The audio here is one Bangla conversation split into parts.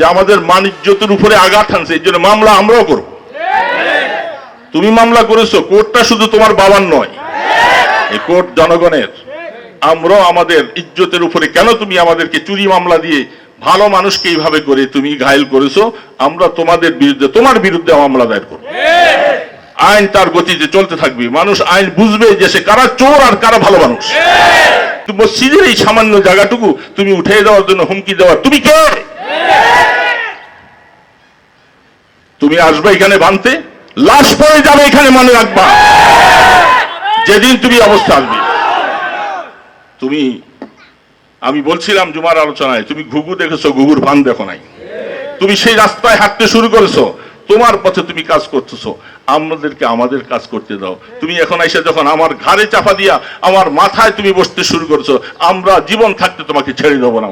যে আমাদের মানিজ্যতের উপরে আঘাত আনছে এই জন্য মামলা আমরাও করব। তুমি মামলা করেছ, কোর্টটা শুধু তোমার বাবার নয়, এই কোর্ট জনগণের। আমরাও আমাদের ইজ্জতের উপরে, কেন তুমি আমাদেরকে চুরি মামলা দিয়ে ভালো মানুষকে এইভাবে করে তুমি ঘায়ল করেছ? আমরা তোমাদের বিরুদ্ধে, তোমার বিরুদ্ধে মামলা দায়ের করব। আইন তার গতিতে চলতে থাকবে। মানুষ আইন বুঝবে যে সে কারা চোর আর কারা ভালো মানুষ। মসজিদের এই সামান্য জায়গাটুকু তুমি উঠে দেওয়ার জন্য হুমকি দেওয়ার। তুমি কে? তুমি আসবে এখানে বানতে লাশ পড়ে যাবে এখানে মনে রাখবা। যেদিন তুমি অবস্থা আসবে তুমি, আমি বলছিলাম জুমার আলোচনায়, তুমি ঘুঘু দেখেছ, ঘুঘুর ভান দেখো নাই। তুমি সেই রাস্তায় হাঁটতে শুরু করেছ, তোমার পথে তুমি কাজ করতেছো। আমাদেরকে আমাদের কাজ করতে দাও। তুমি এখন এসে যখন আমার ঘাড়ে চাপা দিয়া আমার মাথায় তুমি বসতে শুরু করছ, আমরা জীবন থাকতে তোমাকে ছেড়ে দেবো না।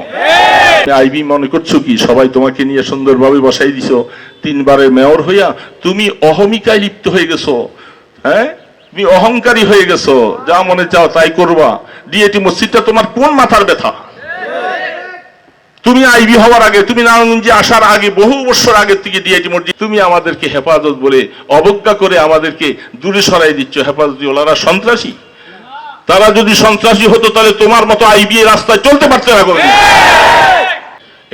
আইবি মনে করছ কি, সবাই তোমাকে নিয়ে সুন্দরভাবে বসাই দিছো। তিনবারের মেয়র হইয়া তুমি অহমিকায় লিপ্ত হয়ে গেছো হ্যাঁ? তুমি অহংকারী হয়ে গেছো, যা মনে চাও তাই করবা। ডিএটি মসজিদটা তোমার কোন মাথার ব্যথা? তুমি আইবি হওয়ার আগে, তুমি নারায়ণগঞ্জে আসার আগে, বহু বছর আগে থেকে ডিআইটি মসজিদ, তুমি আমাদেরকে হেফাজত বলে অবজ্ঞা করে আমাদেরকে দূরে সরাই দিচ্ছ। হেফাজতি ওলারা সন্ত্রাসী। তারা যদি সন্ত্রাসী হতো, তাহলে তোমার মতো আইবি রাস্তায় চলতে পারতে না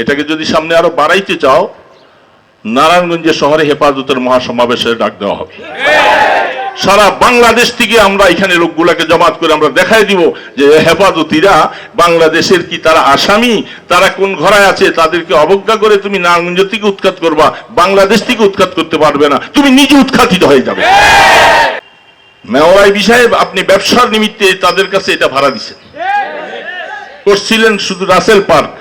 এটাকে যদি সামনে আরও বাড়াইতে চাও নারায়ণগঞ্জে শহরে হেফাজতের মহাসমাবেশের ডাক দেওয়া হবে। সারা বাংলাদেশ থেকে আমরা এখানে লোকগুলাকে জমাত করে আমরা দেখাই দিব যে হেফাজতিরা বাংলাদেশের কি তারা আসামি, তারা কোন ঘরায় আছে, তাদেরকে অবজ্ঞা করে তুমি নারায়ণগঞ্জ থেকে উৎখাত করবা, বাংলাদেশ থেকে উৎখাত করতে পারবে না, তুমি নিজে উৎখাতিত হয়ে যাবে। মেওয়াই বিষয়ে আপনি ব্যবসার নিমিত্তে তাদের কাছে এটা ভাড়া দিচ্ছেন করছিলেন শুধু রাসেল পার্ক,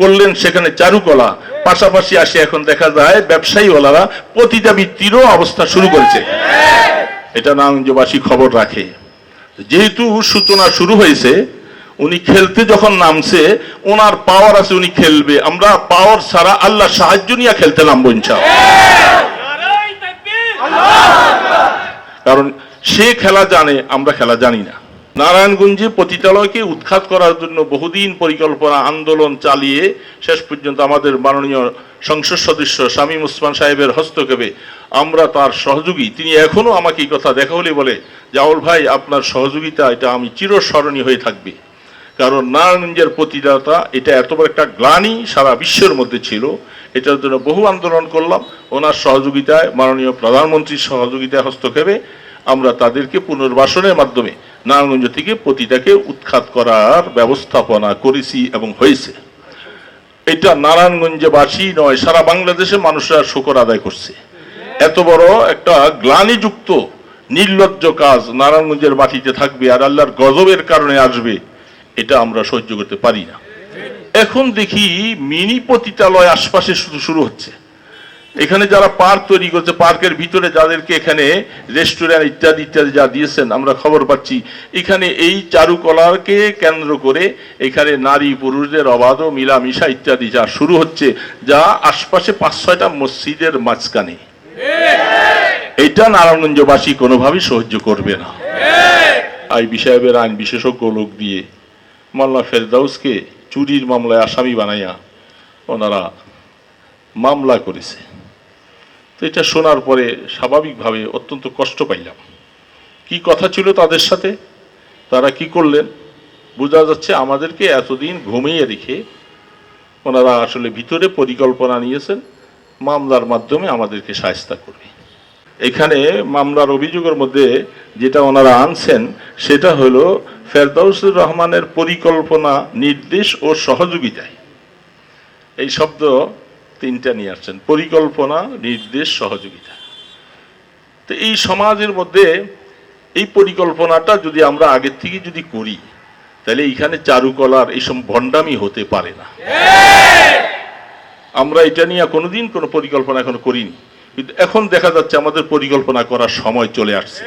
করলেন সেখানে চারুকলা পাশাপাশি আসে এখন দেখা যায় ব্যবসায়ীওয়ালারা পতিতাবৃত্তিরও অবস্থা শুরু করেছে। এটা নারায়ণগঞ্জবাসী খবর রাখে। যেহেতু সূচনা শুরু হয়েছে, উনি খেলতে যখন নামছে, ওনার পাওয়ার আছে উনি খেলবে। আমরা পাওয়ার ছাড়া আল্লাহ সাহায্য নিয়ে খেলতে নামবো ইনশাআল্লাহ। কারণ সে খেলা জানে, আমরা খেলা জানি না। নারায়ণগঞ্জে পতিতালয়কে উৎখাত করার জন্য বহুদিন পরিকল্পনা আন্দোলন চালিয়ে শেষ পর্যন্ত আমাদের মাননীয় সংসদ সদস্য শামীম ওসমান সাহেবের হস্তক্ষেপে আমরা তার সহযোগী। তিনি এখনও আমাকে এই কথা দেখা হলে বলে, জাউল ভাই, আপনার সহযোগিতা, এটা আমি চিরস্মরণীয় হয়ে থাকবে। কারণ নারায়ণগঞ্জের প্রতিদাতা এটা এত বড় একটা গ্লানি সারা বিশ্বের মধ্যে ছিল। এটার জন্য বহু আন্দোলন করলাম। ওনার সহযোগিতায়, মাননীয় প্রধানমন্ত্রীর সহযোগিতায় হস্তক্ষেপে আমরা তাদেরকে পুনর্বাসনের মাধ্যমে নারায়ণগঞ্জ থেকে পতিতাকে উৎখাত করার ব্যবস্থাপনা করেছি এবং হয়েছে। এটা নারায়ণগঞ্জবাসী নয়, সারা বাংলাদেশের মানুষরা শুকর আদায় করছে। এত বড় একটা গ্লানিযুক্ত, নির্লজ্জ কাজ নারায়ণগঞ্জের মাটিতে থাকবে আর আল্লাহর গজবের কারণে আসবে, এটা আমরা সহ্য করতে পারি না। এখন দেখি মিনি পতিতালয় আশপাশে শুধু শুরু হচ্ছে। এখানে যারা পার্ক তৈরি করছে, পার্কের ভিতরে যাদেরকে এখানে রেস্টুরেন্ট ইত্যাদি ইত্যাদি যা দিয়েছেন, আমরা খবর পাচ্ছি। এখানে এই চারুকলাকে কেন্দ্র করে এখানে নারী পুরুষদের অবাধ মিলামিশা ইত্যাদি যা শুরু হচ্ছে, যা আশপাশে পাঁচ ছয়টা মসজিদের মাঝখানে। এটা নারায়ণগঞ্জবাসী কোনোভাবেই সহ্য করবে না। আইবি সাহেবের আইন বিশেষজ্ঞ লোক দিয়ে মাল্লা ফেরদাউসকে চুরির মামলায় আসামি বানাইয়া ওনারা মামলা করেছে। তো এটা শোনার পরে স্বাভাবিকভাবে অত্যন্ত কষ্ট পাইলাম। কি কথা ছিল তাদের সাথে? তারা কি করলেন? বোঝা যাচ্ছে আমাদেরকে এতদিন ঘুমিয়ে রেখে ওনারা আসলে ভিতরে পরিকল্পনা নিয়েছেন, মামলার মাধ্যমে আমাদেরকে সায়স্তা করবে। এখানে মামলার অভিযোগের মধ্যে যেটা ওনারা আনছেন, সেটা হলো ফেরদাউসুর রহমানের পরিকল্পনা, নির্দেশ ও সহযোগিতায়। এই শব্দ তিনটা নিয়ে আসছেন। পরিকল্পনা, নির্দেশ, সহযোগিতা। তো এই সমাজের মধ্যে এই পরিকল্পনাটা যদি আমরা আগের থেকে যদি করি, তাহলে এইখানে চারুকলার এইসব ভণ্ডামি হতে পারে না। আমরা এটা নিয়ে কোনোদিন কোনো পরিকল্পনা এখনও করিনি। কিন্তু এখন দেখা যাচ্ছে আমাদের পরিকল্পনা করার সময় চলে আসছে।